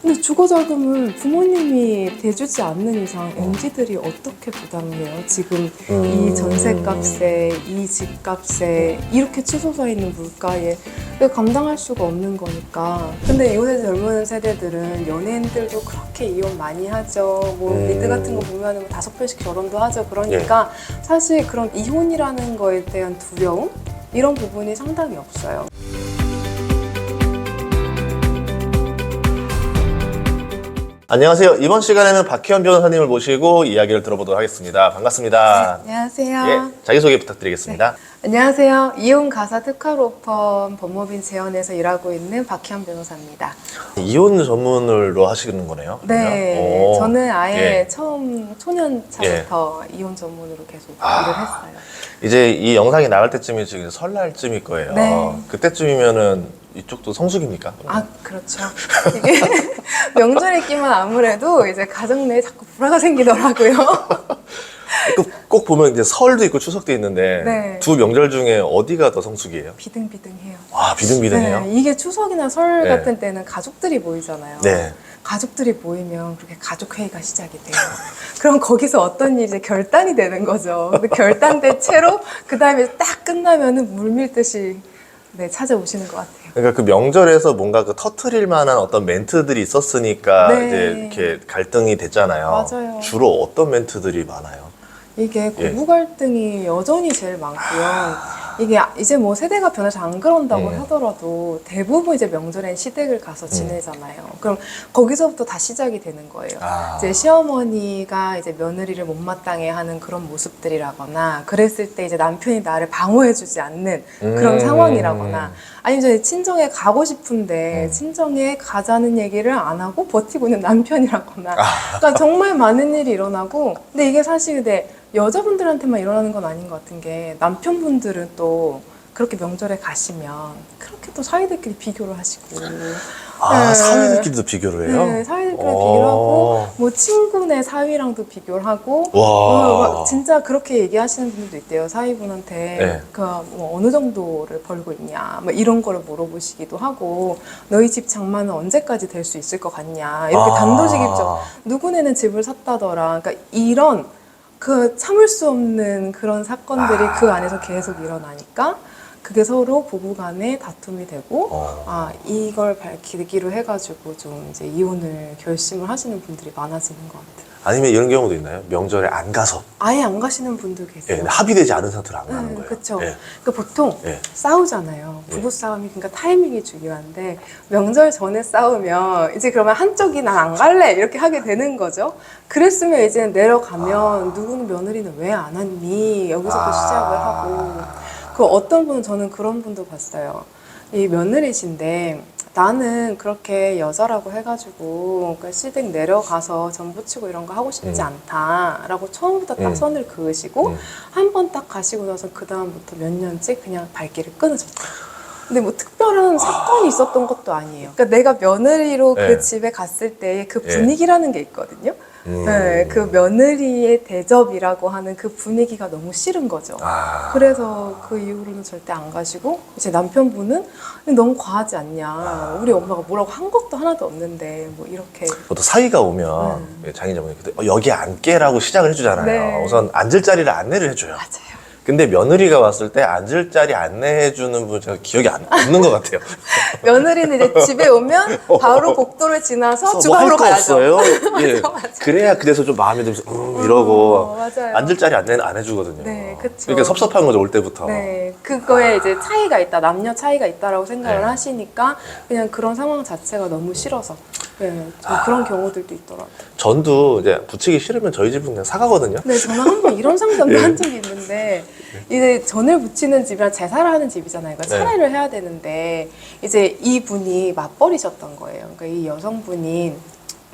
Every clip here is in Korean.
근데 주거자금을 부모님이 대주지 않는 이상 MZ들이 어떻게 부담을 해요? 지금 음. 이 전세값에, 이 집값에 이렇게 치솟아 있는 물가에 왜 감당할 수가 없는 거니까. 근데 요새 젊은 세대들은 연예인들도 그렇게 이혼 많이 하죠. 뭐 음. 미드 같은 거 보면 뭐 다섯 번씩 결혼도 하죠. 그러니까 사실 그런 이혼이라는 거에 대한 두려움 이런 부분이 상당히 없어요. 안녕하세요. 이번 시간에는 박희원 변호사님을 모시고 이야기를 들어보도록 하겠습니다. 반갑습니다. 안녕하세요. 예, 자기소개 부탁드리겠습니다. 안녕하세요. 이혼 가사 특화로펌 법무빈 재원에서 일하고 있는 박희연 변호사입니다. 이혼 전문으로 하시는 거네요. 네, 그러면? 오, 저는 아예 예. 처음 초년차부터 이혼 전문으로 계속 아. 일을 했어요. 이제 이 영상이 나갈 때쯤이 지금 설날쯤일 거예요. 네. 그때쯤이면은 이쪽도 성수기입니까? 아, 그렇죠. 이게 명절에 끼면 아무래도 이제 가정 내에 자꾸 불화가 생기더라고요. 꼭, 꼭 보면 이제 설도 있고 추석도 있는데 네. 두 명절 중에 어디가 더 성수기예요? 비등비등해요. 와 비등비등해요. 네, 이게 추석이나 설 네. 같은 때는 가족들이 모이잖아요. 네. 가족들이 모이면 그렇게 가족 회의가 시작이 돼요. 그럼 거기서 어떤 일이 결단이 되는 거죠. 결단된 채로 그 다음에 딱 끝나면은 물밀듯이 네, 찾아오시는 것 같아요. 그러니까 그 명절에서 뭔가 그 터트릴 만한 어떤 멘트들이 있었으니까 네. 이제 이렇게 갈등이 됐잖아요. 맞아요. 주로 어떤 멘트들이 많아요? 이게 예. 고부 갈등이 여전히 제일 많고요. 이게 이제 뭐 세대가 변해서 안 그런다고 음. 하더라도 대부분 이제 명절엔 시댁을 가서 지내잖아요. 그럼 거기서부터 다 시작이 되는 거예요. 아. 이제 시어머니가 이제 며느리를 못마땅해 하는 그런 모습들이라거나 그랬을 때 이제 남편이 나를 방어해주지 않는 그런 음. 상황이라거나 아니면 이제 친정에 가고 싶은데 음. 친정에 가자는 얘기를 안 하고 버티고 있는 남편이라거나 아. 그러니까 정말 많은 일이 일어나고 근데 이게 사실 근데 여자분들한테만 일어나는 건 아닌 것 같은 게 남편분들은 또 그렇게 명절에 가시면 그렇게 또 사위들끼리 비교를 하시고 아 네. 사위들끼리도 비교를 해요? 네, 사위들끼리 어. 비교를 하고 뭐 친구네 사위랑도 비교를 하고 와. 어, 막 진짜 그렇게 얘기하시는 분들도 있대요 사위분한테 네. 그뭐 어느 정도를 벌고 있냐 뭐 이런 거를 물어보시기도 하고 너희 집 장만은 언제까지 될 수 있을 것 같냐 이렇게 아. 단도직입적 누구네는 집을 샀다더라 그러니까 이런 그 참을 수 없는 그런 사건들이 아. 그 안에서 계속 일어나니까 그게 서로 부부간에 다툼이 되고 어. 아 이걸 밝히기로 해가지고 좀 이제 이혼을 결심을 하시는 분들이 많아지는 것 같아요. 아니면 이런 경우도 있나요? 명절에 안 가서 아예 안 가시는 분도 예, 계세요. 근데 합의되지 않은 상태로 안 가는 거예요. 그렇죠. 예. 그러니까 보통 예. 싸우잖아요. 부부 싸움이 그러니까 타이밍이 중요한데 명절 전에 싸우면 이제 그러면 한쪽이 난안 갈래 이렇게 하게 되는 거죠. 그랬으면 이제 내려가면 누구는 며느리는 왜 안 왔니 여기서부터 아. 시작을 하고 그 어떤 분은 저는 그런 분도 봤어요. 이 며느리신데 나는 그렇게 여자라고 해가지고 그러니까 시댁 내려가서 전 부치고 이런 거 하고 싶지 음. 않다라고 처음부터 딱 음. 선을 그으시고 음. 한 번 딱 가시고 나서 그 다음부터 몇 년째 그냥 발길을 끊으셨다. 근데 뭐 특별한 사건이 있었던 것도 아니에요. 그러니까 내가 며느리로 네. 그 집에 갔을 때그 예. 분위기라는 게 있거든요. 음. 네, 그 며느리의 대접이라고 하는 그 분위기가 너무 싫은 거죠. 아. 그래서 그 이후로는 절대 안 가시고 제 남편분은 너무 과하지 않냐. 우리 엄마가 뭐라고 한 것도 하나도 없는데 뭐 이렇게 보통 사위가 오면 음. 예, 장인장모님 그때 어, 여기 앉게라고 시작을 해주잖아요. 네. 우선 앉을 자리를 안내를 해줘요. 맞아요. 근데 며느리가 왔을 때 앉을 자리 안내해 주는 분 제가 기억이 안, 없는 것 같아요. 며느리는 이제 집에 오면 바로 복도를 지나서 뭐 주방으로 할거 가야죠. 없어요. 예. 맞아. 그래야 그래서 좀 마음에 들면서 음 이러고 어, 맞아요. 앉을 자리 안내는 안 해주거든요. 네, 그쵸. 그러니까 섭섭한 거죠 올 때부터. 네, 그거에 이제 차이가 있다, 남녀 차이가 있다라고 생각을 네. 하시니까 그냥 그런 상황 자체가 너무 싫어서 네, 저 그런 경우들도 있더라고요. 전도 이제 붙이기 싫으면 저희 집은 그냥 사가거든요. 네, 저는 한 번 이런 상담도 예. 한 적이 있는데 이제 전을 붙이는 집이랑 제사를 하는 집이잖아요. 그러니까 네. 차례를 해야 되는데 이제 이 분이 맞벌이셨던 거예요. 그러니까 이 여성분이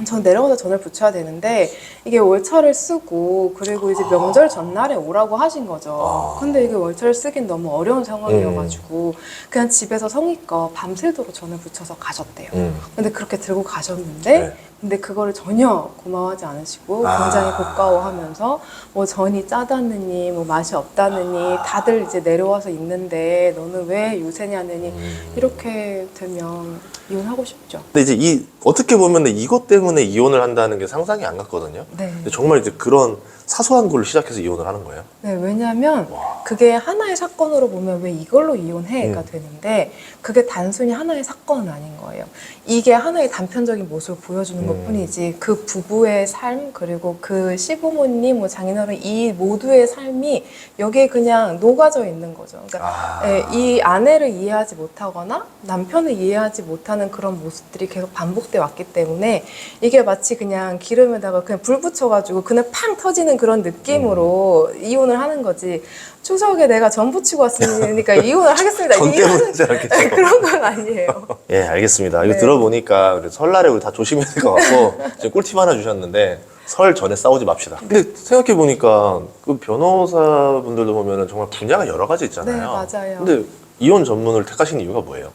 전 내려가서 전을 붙여야 되는데 이게 월차를 쓰고 그리고 이제 명절 전날에 오라고 하신 거죠. 아. 근데 이게 월차를 쓰긴 너무 어려운 상황이어가지고 그냥 집에서 성의껏 밤새도록 전을 붙여서 가셨대요. 음. 근데 그렇게 들고 가셨는데 네. 근데 그거를 전혀 고마워하지 않으시고 아. 굉장히 고가워하면서 뭐 전이 짜다느니 뭐 맛이 없다느니 다들 이제 내려와서 있는데 너는 왜 요새냐느니 음. 이렇게 되면 이혼하고 싶죠. 근데 이제 이 어떻게 보면 이것 때문에 이혼을 한다는 게 상상이 안 갔거든요. 네. 근데 정말 이제 그런 사소한 걸로 시작해서 이혼을 하는 거예요. 네, 왜냐하면 그게 하나의 사건으로 보면 왜 이걸로 이혼해가 음. 되는데 그게 단순히 하나의 사건은 아닌 거예요. 이게 하나의 단편적인 모습을 보여주는 음. 것뿐이지 그 부부의 삶 그리고 그 시부모님, 뭐 장인어른 이 모두의 삶이 여기에 그냥 녹아져 있는 거죠. 그러니까 아. 예, 이 아내를 이해하지 못하거나 남편을 이해하지 못하는 그런 모습들이 계속 반복돼 왔기 때문에 이게 마치 그냥 기름에다가 그냥 불 붙여가지고 그냥 팡 터지는 그런 느낌으로 음. 이혼을 하는 거지. 추석에 내가 전 부 치고 왔으니까 이혼을 하겠습니다. 전 때문에 하지 않겠죠. 그런 건 아니에요. 예, 알겠습니다. 이거 네. 들어보니까 설날에 우리 다 조심해야 될 것 같고 지금 꿀팁 하나 주셨는데 설 전에 싸우지 맙시다. 근데 생각해 보니까 그 변호사분들도 보면은 정말 분야가 여러 가지 있잖아요. 네, 맞아요. 근데 이혼 전문을 택하신 이유가 뭐예요?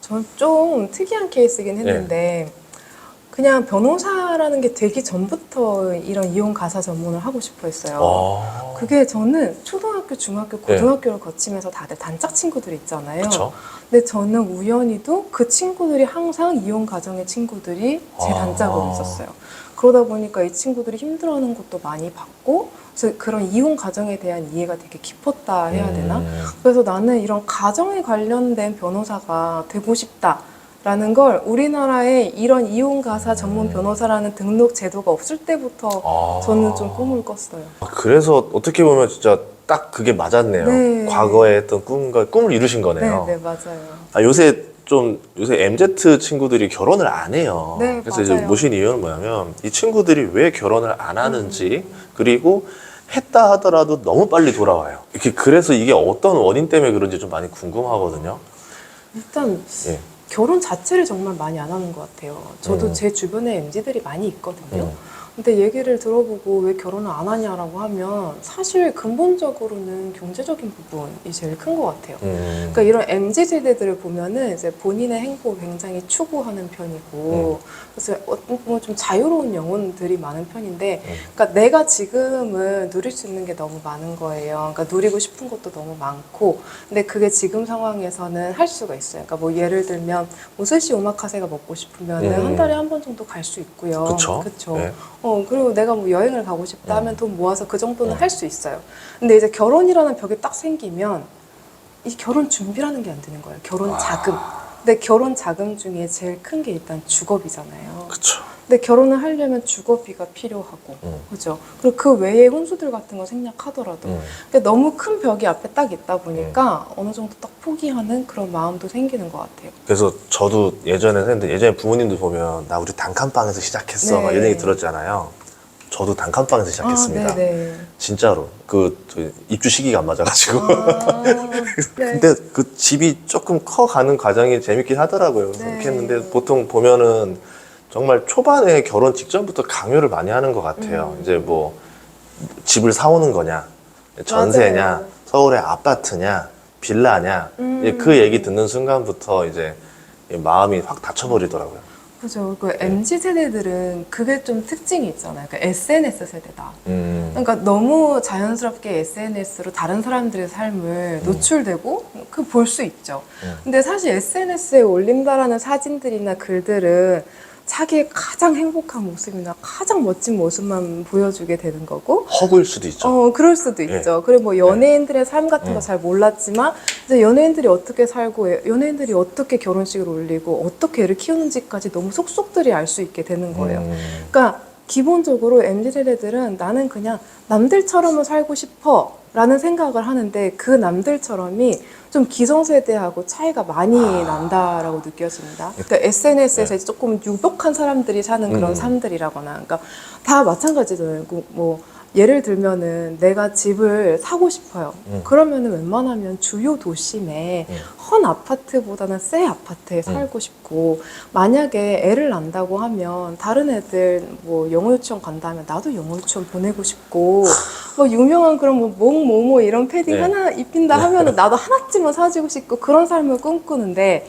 전 좀 특이한 케이스긴 네. 했는데 그냥 변호사라는 게 되기 전부터 이런 이혼 가사 전문을 하고 싶어 했어요. 아, 그게 저는 초등학교, 중학교, 고등학교를 거치면서 다들 단짝 친구들이 있잖아요. 그렇죠. 근데 저는 우연히도 그 친구들이 항상 이혼 가정의 친구들이 제 아. 단짝으로 있었어요. 그러다 보니까 이 친구들이 힘들어하는 것도 많이 봤고, 그래서 그런 이혼 가정에 대한 이해가 되게 깊었다 해야 되나? 음. 그래서 나는 이런 가정에 관련된 변호사가 되고 싶다 라는 걸 우리나라에 이런 이혼 가사 전문 음. 변호사라는 등록 제도가 없을 때부터 아. 저는 좀 꿈을 꿨어요. 그래서 어떻게 보면 진짜 딱 그게 맞았네요. 네. 과거에 했던 꿈과 꿈을 이루신 거네요. 네, 네, 맞아요. 아, 요새 좀 요새 MZ 친구들이 결혼을 안 해요. 네, 그래서 이제 맞아요. 모신 이유는 뭐냐면 이 친구들이 왜 결혼을 안 하는지 음. 그리고 했다 하더라도 너무 빨리 돌아와요. 이렇게 그래서 이게 어떤 원인 때문에 그런지 좀 많이 궁금하거든요. 일단 예. 결혼 자체를 정말 많이 안 하는 것 같아요. 저도 음. 제 주변에 MZ들이 많이 있거든요. 음. 근데 얘기를 들어보고 왜 결혼을 안 하냐라고 하면 사실 근본적으로는 경제적인 부분이 제일 큰 것 같아요. 음. 그러니까 이런 MZ 세대들을 보면은 이제 본인의 행복을 굉장히 추구하는 편이고 그래서 어떤 보면 좀 자유로운 영혼들이 많은 편인데 음. 그러니까 내가 지금은 누릴 수 있는 게 너무 많은 거예요. 그러니까 누리고 싶은 것도 너무 많고 근데 그게 지금 상황에서는 할 수가 있어요. 그러니까 뭐 예를 들면 뭐 스시 오마카세가 먹고 싶으면은 음. 한 달에 한 번 정도 갈 수 있고요. 네. 어, 그리고 내가 뭐 여행을 가고 싶다 하면 돈 모아서 그 정도는 음. 할수 있어요. 근데 이제 결혼이라는 벽이 딱 생기면 이 결혼 준비라는 게 안 되는 거예요. 결혼 아. 자금. 근데 결혼 자금 중에 제일 큰 게 일단 주거비잖아요. 그쵸. 근데 결혼을 하려면 주거비가 필요하고, 음. 그죠? 그리고 그 외에 혼수들 같은 거 생략하더라도. 음. 근데 너무 큰 벽이 앞에 딱 있다 보니까 어느 정도 딱 포기하는 그런 마음도 생기는 것 같아요. 그래서 저도 예전에 했는데 예전에 부모님도 보면 나 우리 단칸방에서 시작했어 네. 막 이런 얘기 들었잖아요. 저도 단칸방에서 시작했습니다. 아, 네네. 진짜로 그 입주 시기가 안 맞아가지고. 아, 네. 근데 그 집이 조금 커가는 과정이 재밌긴 하더라고요. 네. 그렇게 했는데 보통 보면은 정말 초반에 결혼 직전부터 강요를 많이 하는 것 같아요. 음. 이제 뭐 집을 사오는 거냐, 전세냐, 맞아요. 서울의 아파트냐, 빌라냐, 음. 그 얘기 듣는 순간부터 이제 마음이 확 닫혀버리더라고요. 그죠. 그 MZ 세대들은 그게 좀 특징이 있잖아요. 그러니까 SNS 세대다. 음. 그러니까 너무 자연스럽게 SNS로 다른 사람들의 삶을 노출되고 그볼 수 있죠. 음. 근데 사실 SNS에 올린다라는 사진들이나 글들은 자기의 가장 행복한 모습이나 가장 멋진 모습만 보여주게 되는 거고 허구일 수도 있죠. 어, 그럴 수도 예. 있죠. 그리고 뭐 연예인들의 삶 같은 음. 거잘 몰랐지만 이제 연예인들이 어떻게 살고 연예인들이 어떻게 결혼식을 올리고 어떻게 애를 키우는지까지 너무 속속들이 알 수 있게 되는 거예요. 음. 그러니까 기본적으로 MZ 세대들은 나는 그냥 남들처럼은 살고 싶어 라는 생각을 하는데 그 남들처럼이 좀 기성세대하고 차이가 많이 아. 난다라고 느껴집니다. 그러니까 SNS에서 네. 이제 조금 유복한 사람들이 사는 그런 음. 삶들이라거나 그러니까 다 마찬가지잖아요. 그뭐 예를 들면은 내가 집을 사고 싶어요. 음. 그러면은 웬만하면 주요 도심에 음. 헌 아파트보다는 새 아파트에 살고 싶고 만약에 애를 낳는다고 하면 다른 애들 뭐 영어 유치원 간다 하면 나도 영어 유치원 보내고 싶고 뭐 유명한 그런 뭐 몽모모 이런 패딩 네. 하나 입힌다 하면은 나도 하나쯤은 사주고 싶고 그런 삶을 꿈꾸는데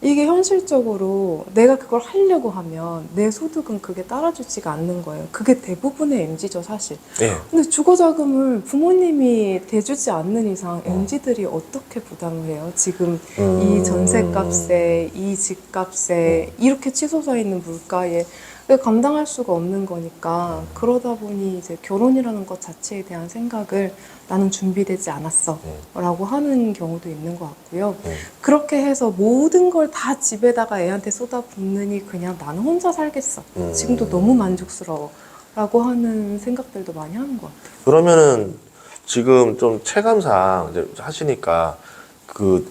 이게 현실적으로 내가 그걸 하려고 하면 내 소득은 그게 따라주지가 않는 거예요. 그게 대부분의 MZ죠, 사실. 예. 근데 주거자금을 부모님이 대주지 않는 이상 음. MZ들이 어 떻게 부담을 해요? 지금 음. 이 전세값에, 이 집값에, 이렇게 치솟아 있는 물가에 감당할 수가 없는 거니까 그러다 보니 이제 결혼이라는 것 자체에 대한 생각을 나는 준비되지 않았어 라고 하는 경우도 있는 것 같고요. 음. 그렇게 해서 모든 걸 다 집에다가 애한테 쏟아붓느니 그냥 나는 혼자 살겠어. 음. 지금도 너무 만족스러워. 라고 하는 생각들도 많이 하는 것 같아요. 그러면은 지금 좀 체감상 이제 하시니까 그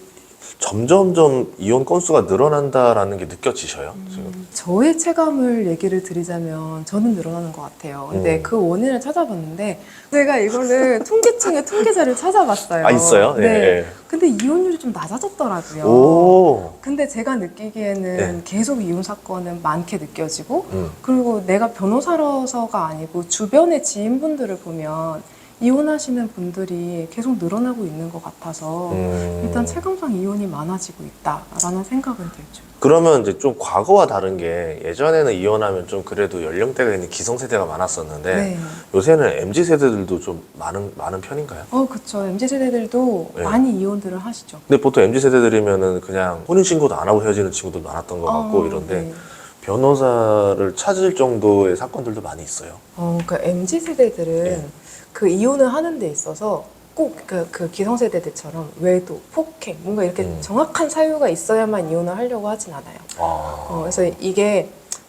점점점 이혼 건수가 늘어난다라는 게 느껴지셔요 지금? 저의 체감을 얘기를 드리자면 저는 늘어나는 것 같아요. 근데 음. 그 원인을 찾아봤는데 제가 이거를 통계청의 통계자를 찾아봤어요. 아 있어요? 네. 예. 근데 이혼율이 좀 낮아졌더라고요. 오. 근데 제가 느끼기에는 네. 계속 이혼 사건은 많게 느껴지고 음. 그리고 내가 변호사로서가 아니고 주변의 지인분들을 보면 이혼하시는 분들이 계속 늘어나고 있는 것 같아서 음. 일단 체감상 이혼이 많아지고 있다라는 생각은 들죠. 그러면 이제 좀 과거와 다른 게 예전에는 이혼하면 좀 그래도 연령대가 있는 기성세대가 많았었는데 네. 요새는 MZ 세대들도 좀 많은 많은 편인가요? 어, 그쵸. MZ 세대들도 네. 많이 이혼들을 하시죠. 근데 보통 MZ 세대들이면은 그냥 혼인 신고도 안 하고 헤어지는 친구도 많았던 것 같고 어, 이런데 네. 변호사를 찾을 정도의 사건들도 많이 있어요. 어, 그러니까 MZ 세대들은 네. 그 이혼을 하는 데 있어서 꼭그 기성세대들처럼 외도, 폭행, 뭔가 이렇게 음. 정확한 사유가 있어야만 이혼을 하려고 하진 않아요. 아. 어, 그래서 이게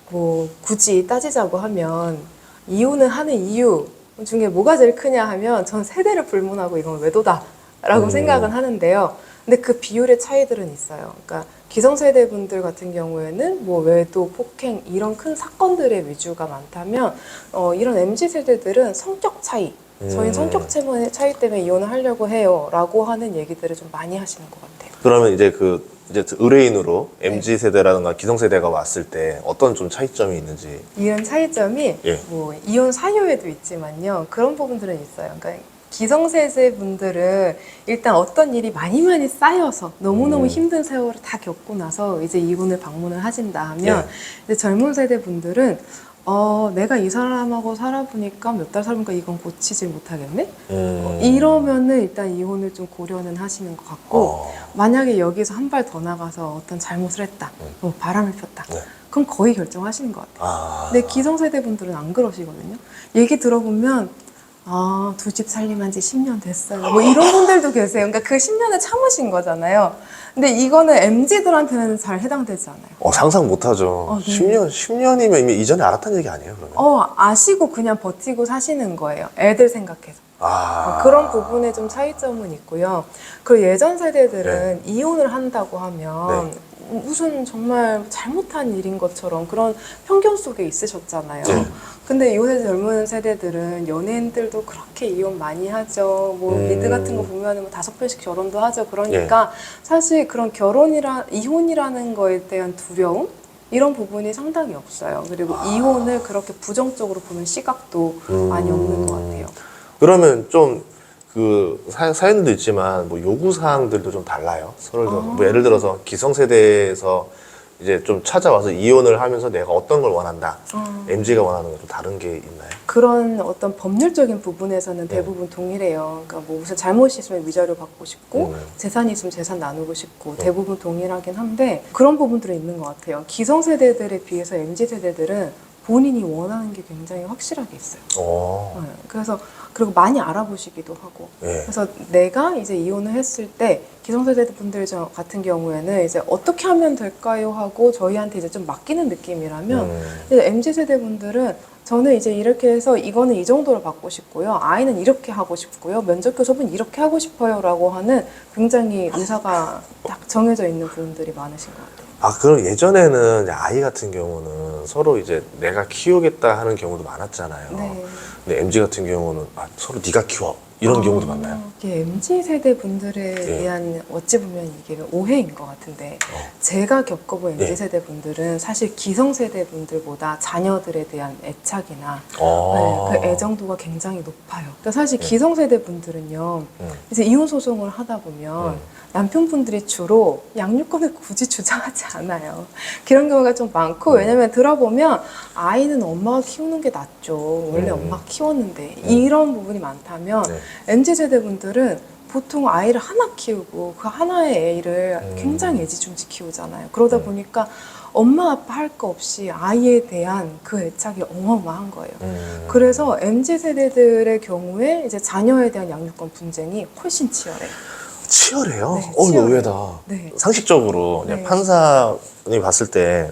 뭐 굳이 따지자고 하면 이혼을 하는 이유 중에 뭐가 제일 크냐 하면 전 세대를 불문하고 이건 외도다라고 음. 생각은 하는데요. 근데 그 비율의 차이들은 있어요. 그러니까 기성세대 분들 같은 경우에는 뭐 외도, 폭행 이런 큰 사건들의 위주가 많다면 어, 이런 MZ 세대들은 성격 차이, 저희 음. 성격 차이 때문에 이혼을 하려고 해요 라고 하는 얘기들을 좀 많이 하시는 것 같아요. 그러면 이제 그 이제 의뢰인으로 네. MZ 세대라든가 기성 세대가 왔을 때 어떤 좀 차이점이 있는지. 이런 차이점이 예. 뭐 이혼 사유에도 있지만요 그런 부분들은 있어요. 그러니까 기성세대 분들은 일단 어떤 일이 많이 많이 쌓여서 너무너무 음. 힘든 세월을 다 겪고 나서 이제 이혼을 방문을 하신다 하면 예. 이제 젊은 세대 분들은 어 내가 이 사람하고 살아보니까 몇 달 살보니까 이건 고치질 못하겠네 음. 어, 이러면은 일단 이혼을 좀 고려는 하시는 것 같고 어. 만약에 여기서 한 발 더 나가서 어떤 잘못을 했다 음. 뭐 바람을 폈다 네. 그럼 거의 결정하시는 것 같아요. 아. 근데 기성세대 분들은 안 그러시거든요. 얘기 들어보면 아, 두 집 살림한 지 10년 됐어요. 뭐 이런 분들도 계세요. 그러니까 그 10년을 참으신 거잖아요. 근데 이거는 MZ들한테는 잘 해당되지 않아요. 어, 상상 못하죠. 어, 네. 10년, 10년, 10년이면 이미 이전에 알았다는 얘기 아니에요, 그러면? 어, 아시고 그냥 버티고 사시는 거예요. 애들 생각해서. 아. 어, 그런 부분에 좀 차이점은 있고요. 그리고 예전 세대들은 네. 이혼을 한다고 하면 무슨 정말 잘못한 일인 것처럼 그런 편견 속에 있으셨잖아요. 네. 근데 요새 젊은 세대들은 연예인들도 그렇게 이혼 많이 하죠. 뭐 음. 미드 같은 거 보면은 뭐 다섯 번씩 결혼도 하죠. 그러니까 네. 사실 그런 결혼이라 이혼이라는 거에 대한 두려움 이런 부분이 상당히 없어요. 그리고 이혼을 그렇게 부정적으로 보는 시각도 아. 음. 많이 없는 것 같아요. 그러면 좀 그 사연도 있지만 뭐 요구 사항들도 좀 달라요. 서로 좀. 아. 뭐 예를 들어서 기성세대에서 이제 좀 찾아와서 이혼을 하면서 내가 어떤 걸 원한다. 어. MG가 원하는 건좀 다른 게 있나요? 그런 어떤 법률적인 부분에서는 네. 대부분 동일해요. 그러니까 뭐 무슨 잘못이 있으면 위자료 받고 싶고 음. 재산이 있으면 재산 나누고 싶고 네. 대부분 동일하긴 한데 그런 부분들은 있는 것 같아요. 기성세대들에 비해서 MZ세대들은 본인이 원하는 게 굉장히 확실하게 있어요. 어. 네. 그래서 그리고 많이 알아보시기도 하고 예. 그래서 내가 이제 이혼을 했을 때 기성세대 분들 저 같은 경우에는 이제 어떻게 하면 될까요 하고 저희한테 이제 좀 맡기는 느낌이라면 음. 근데 MZ 세대 분들은 저는 이제 이렇게 해서 이거는 이 정도로 받고 싶고요. 아이는 이렇게 하고 싶고요. 면접 교섭은 이렇게 하고 싶어요라고 하는 굉장히 의사가 딱 정해져 있는 분들이 많으신 것 같아요. 아, 그럼 예전에는 아이 같은 경우는 서로 이제 내가 키우겠다 하는 경우도 많았잖아요. 네. 근데 MG 같은 경우는 아, 서로 네가 키워 이런 경우도 많나요? 아, 이게 MZ 세대 분들에 예. 대한 어찌 보면 이게 오해인 것 같은데 어. 제가 겪어본 MZ 예. 세대 분들은 사실 기성 세대 분들보다 자녀들에 대한 애착이나 어. 네, 그 애정도가 굉장히 높아요. 그러니까 사실 예. 기성 세대 분들은요 음. 이제 이혼 소송을 하다 보면 음. 남편분들이 주로 양육권을 굳이 주장하지 않아요. 그런 경우가 좀 많고 음. 왜냐면 들어보면 아이는 엄마가 키우는 게 낫죠. 원래 음. 엄마가 키웠는데 음. 이런 부분이 많다면 네. MZ 세대 분들은 보통 아이를 하나 키우고 그 하나의 애를 음. 굉장히 애지중지 키우잖아요. 그러다 음. 보니까 엄마 아빠 할 거 없이 아이에 대한 그 애착이 어마어마한 거예요. 음. 그래서 MZ 세대들의 경우에 이제 자녀에 대한 양육권 분쟁이 훨씬 치열해요. 치열해요? 네, 어, 치열해요. 의외다. 네. 상식적으로 네. 판사님 봤을 때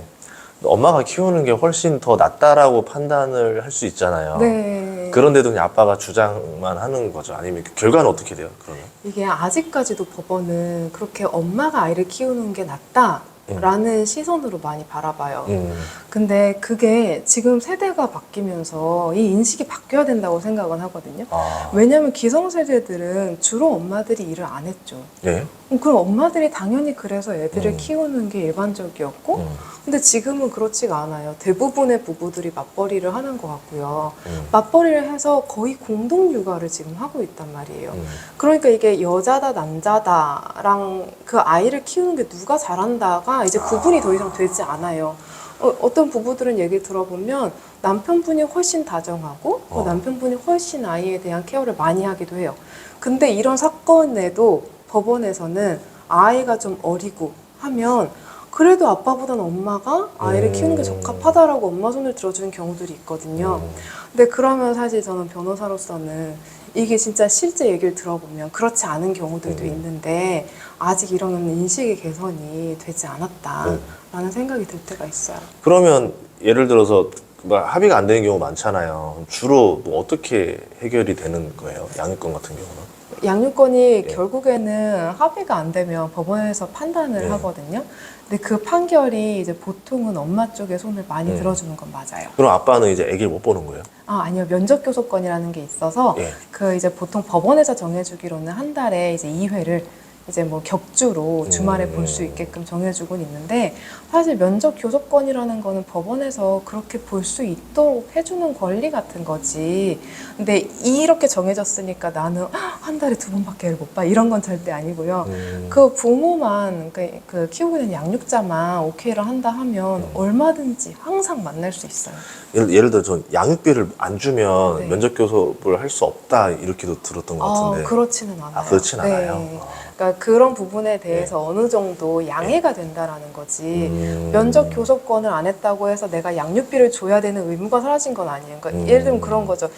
엄마가 키우는 게 훨씬 더 낫다라고 판단을 할 수 있잖아요. 네. 그런데도 그냥 아빠가 주장만 하는 거죠. 아니면 그 결과는 어떻게 돼요? 그러면? 이게 아직까지도 법원은 그렇게 엄마가 아이를 키우는 게 낫다 라는 시선으로 많이 바라봐요. 음. 근데 그게 지금 세대가 바뀌면서 이 인식이 바뀌어야 된다고 생각은 하거든요. 아. 왜냐하면 기성세대들은 주로 엄마들이 일을 안 했죠. 네. 음, 그럼 엄마들이 당연히 그래서 애들을 음. 키우는 게 일반적이었고, 음. 근데 지금은 그렇지가 않아요. 대부분의 부부들이 맞벌이를 하는 것 같고요. 음. 맞벌이를 해서 거의 공동 육아를 지금 하고 있단 말이에요. 음. 그러니까 이게 여자다 남자다랑 그 아이를 키우는 게 누가 잘한다가 이제 구분이 더 이상 되지 않아요. 어, 떤 부부들은 얘기 들어보면 남편분이 훨씬 다정하고 그 어. 남편분이 훨씬 아이에 대한 케어를 많이 하기도 해요. 근데 이런 사건에도 법원에서는 아이가 좀 어리고 하면 그래도 아빠보다는 엄마가 아이를 음. 키우는 게 적합하다라고 엄마 손을 들어주는 경우들이 있거든요. 음. 근데 그러면 사실 저는 변호사로서는 이게 진짜 실제 얘기를 들어보면 그렇지 않은 경우들도 음. 있는데 아직 이런 인식의 개선이 되지 않았다라는 네. 생각이 들 때가 있어요. 그러면 예를 들어서 뭐 합의가 안 되는 경우 많잖아요. 주로 뭐 어떻게 해결이 되는 거예요? 양육권 같은 경우는? 양육권이 예. 결국에는 합의가 안 되면 법원에서 판단을 예. 하거든요. 근데 그 판결이 이제 보통은 엄마 쪽에 손을 많이 음. 들어주는 건 맞아요. 그럼 아빠는 이제 아기를 못 보는 거예요? 아, 아니요. 면접 교섭권이라는 게 있어서 예. 그 이제 보통 법원에서 정해주기로는 한 달에 이제 2회를 이제 뭐 격주로 주말에 음. 볼 수 있게끔 정해주곤 있는데 사실 면접 교섭권이라는 거는 법원에서 그렇게 볼 수 있도록 해주는 권리 같은 거지. 근데 이렇게 정해졌으니까 나는 한 달에 두 번밖에 못 봐. 이런 건 절대 아니고요. 음. 그 부모만 그, 그 키우고 있는 양육자만 오케이를 한다 하면 음. 얼마든지 항상 만날 수 있어요. 예를, 예를 들어 전 양육비를 안 주면 네. 면접 교섭을 할 수 없다 이렇게도 들었던 것 같은데. 아, 그렇지는 않아요. 아, 그렇진 네. 않아요. 그러니까 그런 부분에 대해서 어느 정도 양해가 된다라는 거지. 음. 면접 교섭권을 안 했다고 해서 내가 양육비를 줘야 되는 의무가 사라진 건 아니에요. 그러니까 음. 예를 들면 그런 거죠.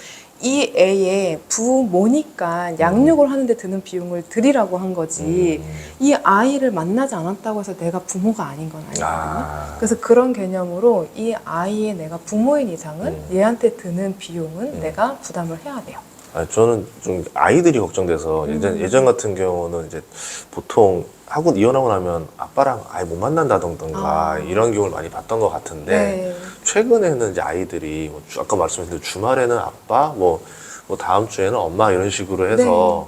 이 애의 부모니까 양육을 하는데 드는 비용을 드리라고 한 거지. 음. 이 아이를 만나지 않았다고 해서 내가 부모가 아닌 건 아니거든요. 아. 그래서 그런 개념으로 이 아이의 내가 부모인 이상은 음. 얘한테 드는 비용은 음. 내가 부담을 해야 돼요. 아, 저는 좀 아이들이 걱정돼서 예전, 음. 예전 같은 경우는 이제 보통 하고 이혼하고 나면 아빠랑 아예 못 만난다던가 아. 이런 경우를 많이 봤던 것 같은데 네. 최근에는 이제 아이들이 뭐 주- 아까 말씀하신 대로 주말에는 아빠 뭐, 뭐 다음 주에는 엄마 이런 식으로 해서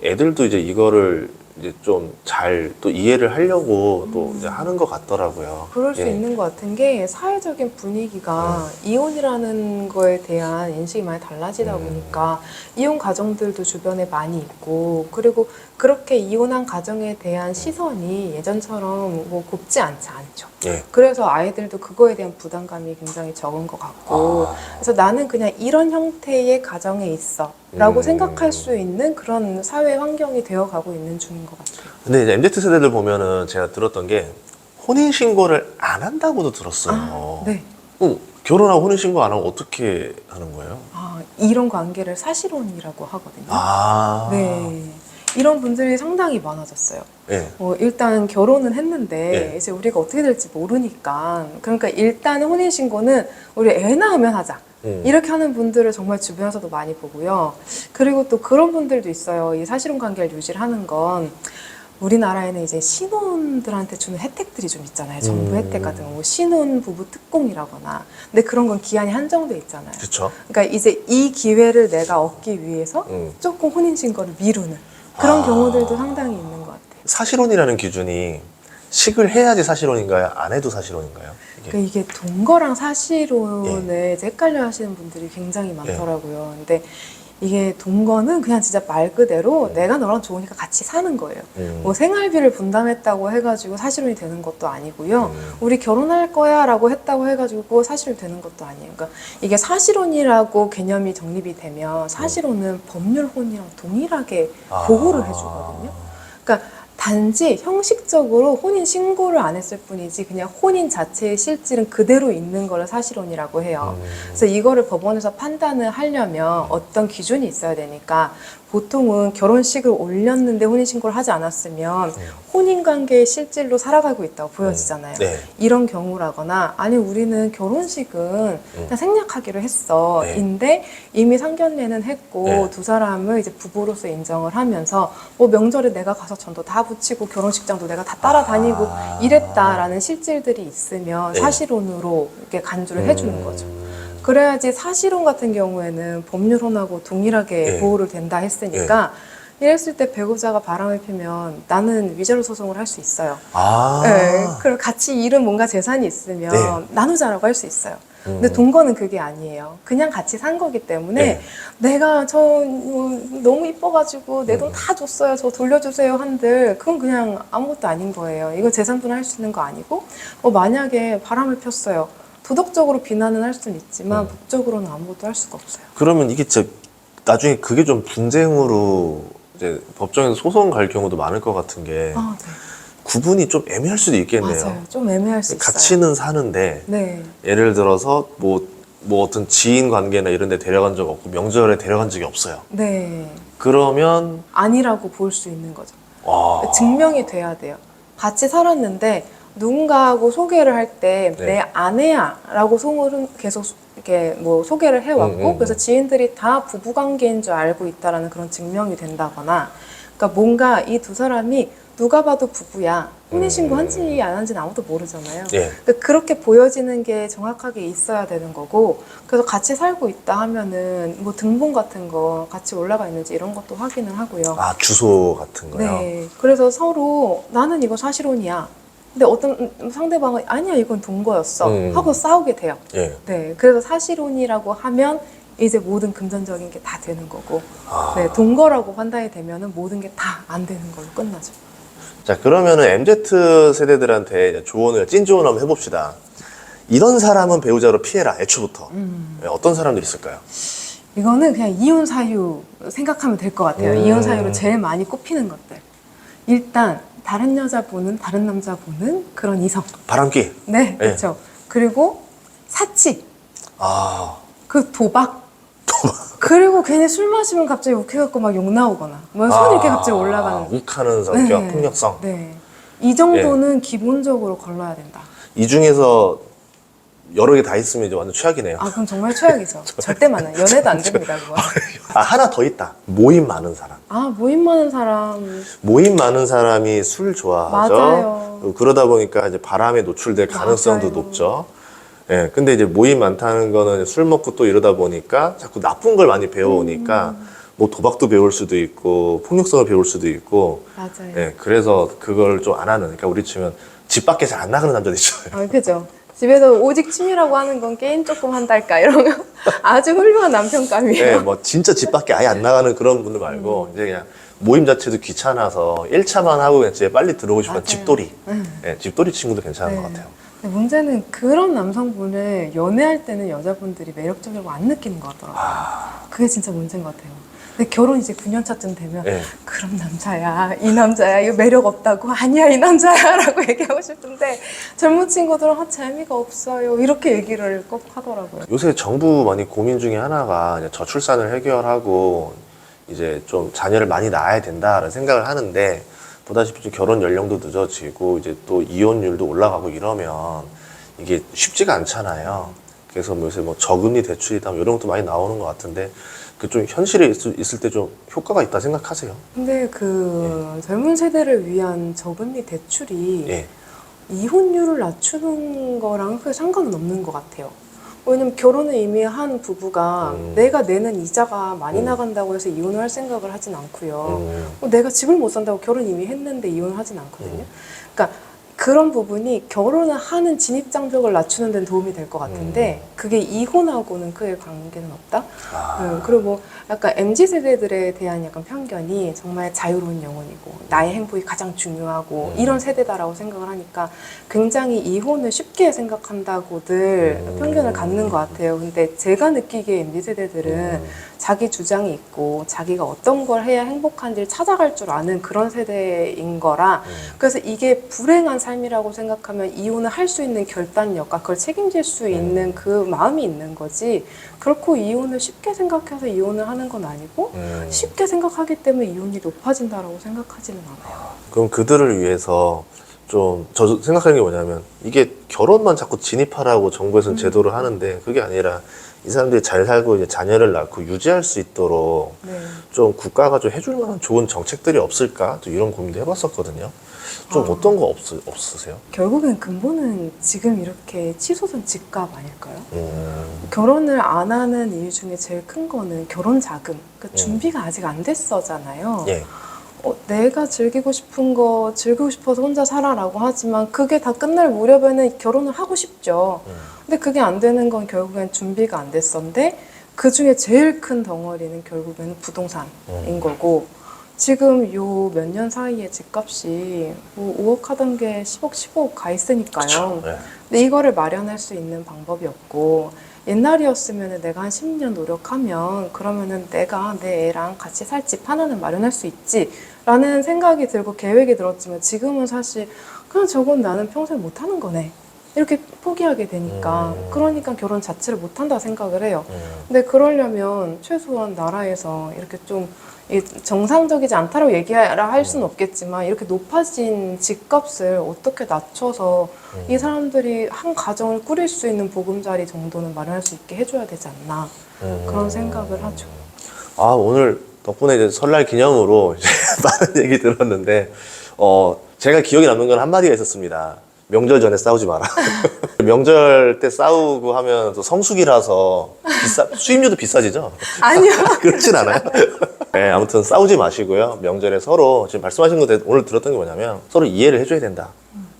네. 애들도 이제 이거를 이제 좀 잘 또 이해를 하려고 또 이제 하는 것 같더라고요. 음. 그럴 수 예. 있는 것 같은 게 사회적인 분위기가 이혼이라는 거에 대한 인식이 많이 달라지다 음. 보니까 이혼 가정들도 주변에 많이 있고 그리고 그렇게 이혼한 가정에 대한 시선이 예전처럼 뭐 곱지 않지 않죠. 예. 그래서 아이들도 그거에 대한 부담감이 굉장히 적은 것 같고 아. 그래서 나는 그냥 이런 형태의 가정에 있어 라고 음. 생각할 수 있는 그런 사회 환경이 되어가고 있는 중인 것 같아요. 근데 이제 MZ 세대들 보면은 제가 들었던 게 혼인 신고를 안 한다고도 들었어요. 아, 네. 그럼 결혼하고 혼인 신고 안 하면 어떻게 하는 거예요? 아, 이런 관계를 사실혼이라고 하거든요. 아. 네. 이런 분들이 상당히 많아졌어요. 예. 어, 일단 결혼은 했는데 네. 이제 우리가 어떻게 될지 모르니까 그러니까 일단 혼인 신고는 우리 애 낳으면 하자. 음. 이렇게 하는 분들을 정말 주변에서도 많이 보고요. 그리고 또 그런 분들도 있어요. 이 사실혼 관계를 유지를 하는 건 우리나라에는 이제 신혼들한테 주는 혜택들이 좀 있잖아요. 정부 음. 혜택 같은 거, 뭐 신혼 부부 특공이라거나. 근데 그런 건 기한이 한정돼 있잖아요. 그렇죠. 그러니까 이제 이 기회를 내가 얻기 위해서 음. 조금 혼인 신고를 미루는 그런 아. 경우들도 상당히 있는 것 같아요. 사실혼이라는 기준이 식을 해야지 사실혼인가요? 안 해도 사실혼인가요? 이게 그러니까 이게 동거랑 사실혼을 예. 이제 헷갈려 하시는 분들이 굉장히 많더라고요. 근데 이게 동거는 그냥 진짜 말 그대로 내가 너랑 좋으니까 같이 사는 거예요. 음. 뭐 생활비를 분담했다고 해가지고 사실혼이 되는 것도 아니고요. 음. 우리 결혼할 거야라고 했다고 해가지고 그거 사실혼 되는 것도 아니에요. 그러니까 이게 사실혼이라고 개념이 정립이 되면 사실혼은 법률 혼이랑 동일하게 아. 보호를 해주거든요. 그러니까 단지 형식적으로 혼인 신고를 안 했을 뿐이지 그냥 혼인 자체의 실질은 그대로 있는 거를 사실혼이라고 해요. 음. 그래서 이거를 법원에서 판단을 하려면 어떤 기준이 있어야 되니까 보통은 결혼식을 올렸는데 혼인신고를 하지 않았으면 네. 혼인관계의 실질로 살아가고 있다고 보여지잖아요. 네. 이런 경우라거나 아니 우리는 결혼식은 그냥 생략하기로 했어 네. 인데 이미 상견례는 했고 네. 두 사람을 이제 부부로서 인정을 하면서 뭐 명절에 내가 가서 전도 다 붙이고 결혼식장도 내가 다 따라다니고 아. 이랬다라는 실질들이 있으면 네. 사실혼으로 이렇게 간주를 해주는 음. 거죠. 그래야지 사실혼 같은 경우에는 법률혼하고 동일하게 예. 보호를 된다 했으니까 이랬을 때 배우자가 바람을 피면 나는 위자료 소송을 할 수 있어요. 아. 네, 그리고 같이 잃은 뭔가 재산이 있으면 네. 나누자라고 할 수 있어요. 근데 음. 동거는 그게 아니에요. 그냥 같이 산 거기 때문에 네. 내가 저 뭐, 너무 이뻐가지고 내돈 음. 다 줬어요. 저 돌려주세요 한들 그건 그냥 아무것도 아닌 거예요. 이거 재산분할 할수 있는 거 아니고 어, 만약에 바람을 폈어요. 도덕적으로 비난은 할 수는 있지만 음. 법적으로는 아무것도 할 수가 없어요. 그러면 이게 진짜 나중에 그게 좀 분쟁으로 이제 법정에서 소송 갈 경우도 많을 것 같은 게 아, 네. 구분이 좀 애매할 수도 있겠네요. 맞아요. 좀 애매할 수 있어요. 같이는 사는데 네. 예를 들어서 뭐, 뭐 어떤 지인 관계나 이런 데 데려간 적 없고 명절에 데려간 적이 없어요. 네. 그러면 아니라고 볼 수 있는 거죠. 와. 증명이 돼야 돼요. 같이 살았는데 누군가하고 소개를 할 때 내 네. 아내야라고 소문은 계속 소- 이렇게 뭐 소개를 해왔고 음, 음, 음. 그래서 지인들이 다 부부 관계인 줄 알고 있다라는 그런 증명이 된다거나 그러니까 뭔가 이 두 사람이 누가 봐도 부부야 혼인신고 음. 한지 안 한지는 아무도 모르잖아요. 예. 그러니까 그렇게 보여지는 게 정확하게 있어야 되는 거고 그래서 같이 살고 있다 하면은 뭐 등본 같은 거 같이 올라가 있는지 이런 것도 확인을 하고요. 아 주소 같은 거요. 네. 그래서 서로 나는 이거 사실혼이야. 근데 어떤 상대방은 아니야 이건 동거였어 음. 하고 싸우게 돼요. 예. 네. 그래서 사실혼이라고 하면 이제 모든 금전적인 게 다 되는 거고, 아. 네 동거라고 판단이 되면은 모든 게 다 안 되는 걸로 끝나죠. 자 그러면은 MZ 세대들한테 조언을 찐 조언 한번 해봅시다. 이런 사람은 배우자로 피해라 애초부터. 음. 네, 어떤 사람들이 있을까요? 이거는 그냥 이혼 사유 생각하면 될 것 같아요. 음. 이혼 사유로 제일 많이 꼽히는 것들. 일단 다른 여자 보는 다른 남자 보는 그런 이성. 바람기. 네, 그렇죠. 그리고 사치. 아 그 도박. 그리고 괜히 술 마시면 갑자기 욱해갖고 막 욕 나오거나, 뭐 손이 이렇게 아, 갑자기 올라가는. 욱하는 성격, 네. 폭력성. 네. 이 정도는 기본적으로 걸러야 된다. 이 중에서 여러 개 다 있으면 이제 완전 최악이네요. 아, 그럼 정말 최악이죠. 절대 많아요. 연애도 안 됩니다, 그거. 아, 하나 더 있다. 모임 많은 사람. 아, 모임 많은 사람. 모임 많은 사람이 술 좋아하죠. 맞아요. 어, 그러다 보니까 이제 바람에 노출될 가능성도 맞아요. 높죠. 예, 근데 이제 모임 많다는 거는 술 먹고 또 이러다 보니까 자꾸 나쁜 걸 많이 배워오니까 음. 뭐 도박도 배울 수도 있고 폭력성을 배울 수도 있고 맞아요. 예, 그래서 그걸 좀 안 하는 그러니까 우리 치면 집 밖에 잘 안 나가는 남자들 있잖아요. 아, 그죠. 집에서 오직 취미라고 하는 건 게임 조금 한달까 이러면 아주 훌륭한 남편감이에요. 예, 뭐 진짜 집 밖에 아예 안 나가는 그런 분들 말고 음. 이제 그냥 모임 자체도 귀찮아서 1차만 하고 그냥 집에 빨리 들어오고 싶은 맞아요. 집돌이. 음. 예, 집돌이 친구도 괜찮은 네. 것 같아요. 근데 문제는 그런 남성분을 연애할 때는 여자분들이 매력적이라고 안 느끼는 것 같더라고요. 그게 진짜 문제인 것 같아요. 근데 결혼 이제 9년 차쯤 되면 예. 그런 남자야, 이 남자야, 이거 매력 없다고 아니야 이 남자야라고 얘기하고 싶은데 젊은 친구들은 아, 재미가 없어요 이렇게 얘기를 꼭 하더라고요. 요새 정부 많이 고민 중에 하나가 이제 저출산을 해결하고 이제 좀 자녀를 많이 낳아야 된다라는 생각을 하는데 보다시피 좀 결혼 연령도 늦어지고 이제 또 이혼율도 올라가고 이러면 이게 쉽지가 않잖아요. 그래서 뭐 요새 뭐 저금리 대출이다 뭐 이런 것도 많이 나오는 것 같은데 그 좀 현실에 있을, 있을 때 좀 효과가 있다 생각하세요? 근데 그 젊은 세대를 위한 저금리 대출이 예. 이혼율을 낮추는 거랑 크게 상관은 없는 것 같아요. 왜냐면 결혼을 이미 한 부부가 음. 내가 내는 이자가 많이 음. 나간다고 해서 이혼을 할 생각을 하진 않고요. 음. 어, 내가 집을 못 산다고 결혼 이미 했는데 이혼을 하진 않거든요. 그러니까 그런 부분이 결혼을 하는 진입 장벽을 낮추는 데는 도움이 될 것 같은데 그게 이혼하고는 크게 관계는 없다. 아. 음, 그리고 뭐 약간 mz 세대들에 대한 약간 편견이 정말 자유로운 영혼이고 나의 행복이 가장 중요하고 음. 이런 세대다라고 생각을 하니까 굉장히 이혼을 쉽게 생각한다고들 음. 편견을 갖는 것 같아요. 근데 제가 느끼기에 mz 세대들은 음. 자기 주장이 있고 자기가 어떤 걸 해야 행복한지를 찾아갈 줄 아는 그런 세대인 거라 음. 그래서 이게 불행한 삶이라고 생각하면 이혼을 할 수 있는 결단력과 그걸 책임질 수 있는 그 마음이 있는 거지 그렇고 이혼을 쉽게 생각해서 이혼을 하는 건 아니고 음. 쉽게 생각하기 때문에 이혼이 높아진다라고 생각하지는 않아요. 그럼 그들을 위해서 좀 저 생각하는 게 뭐냐면 이게 결혼만 자꾸 진입하라고 정부에서는 제도를 하는데 그게 아니라 이 사람들이 잘 살고 이제 자녀를 낳고 유지할 수 있도록 네. 좀 국가가 좀 해줄 만한 좋은 정책들이 없을까 또 이런 고민도 해봤었거든요. 좀 아. 어떤 거 없, 없으세요? 결국엔 근본은 지금 이렇게 치솟은 집값 아닐까요? 음, 결혼을 안 하는 이유 중에 제일 큰 거는 결혼 자금. 그 음. 준비가 아직 안 됐어잖아요. 예. 어, 내가 즐기고 싶은 거 즐기고 싶어서 혼자 살아라고 하지만 그게 다 끝날 무렵에는 결혼을 하고 싶죠. 음. 근데 그게 안 되는 건 결국엔 준비가 안 됐었는데 그 중에 제일 큰 덩어리는 결국에는 부동산인 음. 거고 지금 요 몇 년 사이에 집값이 뭐 5억 하던 게 10억, 15억 가 있으니까요. 예. 근데 이거를 마련할 수 있는 방법이 없고 옛날이었으면 내가 한 10년 노력하면 그러면은 내가 내 애랑 같이 살 집 하나는 마련할 수 있지 라는 생각이 들고 계획이 들었지만 지금은 사실 그냥 저건 나는 평생 못 하는 거네 이렇게 포기하게 되니까 음. 그러니까 결혼 자체를 못 한다 생각을 해요. 음. 근데 그러려면 최소한 나라에서 이렇게 좀이 정상적이지 않다고 얘기하라 할 수는 없겠지만 이렇게 높아진 집값을 어떻게 낮춰서 음. 이 사람들이 한 가정을 꾸릴 수 있는 보금자리 정도는 마련할 수 있게 해줘야 되지 않나 음. 그런 생각을 하죠. 아 오늘 덕분에 이제 설날 기념으로 이제 많은 얘기 들었는데 어 제가 기억에 남는 건 한마디가 있었습니다. 명절 전에 싸우지 마라. 명절 때 싸우고 하면 또 성수기라서 비싸 수입료도 비싸지죠. 아니요. 그렇진 않아요. 네, 아무튼 싸우지 마시고요. 명절에 서로 지금 말씀하신 거 오늘 들었던 게 뭐냐면 서로 이해를 해줘야 된다.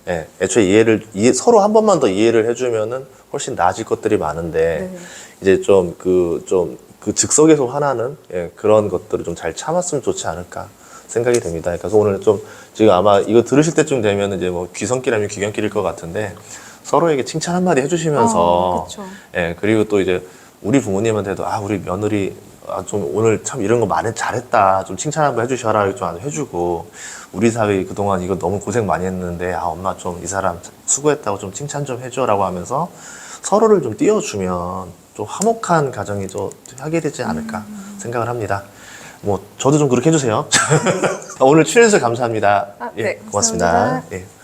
네, 애초에 이해를 이해- 서로 한 번만 더 이해를 해주면은 훨씬 나아질 것들이 많은데 네. 이제 좀 그좀 그 즉석에서 화나는 예, 그런 것들을 좀 잘 참았으면 좋지 않을까 생각이 됩니다. 그래서 오늘 좀 지금 아마 이거 들으실 때쯤 되면 이제 뭐 귀성길하면 귀경길일 것 같은데 서로에게 칭찬 한마디 해주시면서 아. 예, 그리고 또 이제 우리 부모님한테도 아, 우리 며느리 아, 좀 오늘 참 이런 거 많이 잘했다. 좀 칭찬 한번 해주셔라. 좀 해주고 우리 사회 그동안 이거 너무 고생 많이 했는데 아, 엄마 좀 이 사람 수고했다고 좀 칭찬 좀 해줘라고 하면서 서로를 좀 띄워주면 좀 화목한 가정이 좀 하게 되지 않을까 생각을 합니다. 뭐 저도 좀 그렇게 해주세요. 오늘 출연해주셔서 감사합니다. 아, 예, 네, 고맙습니다. 감사합니다. 예.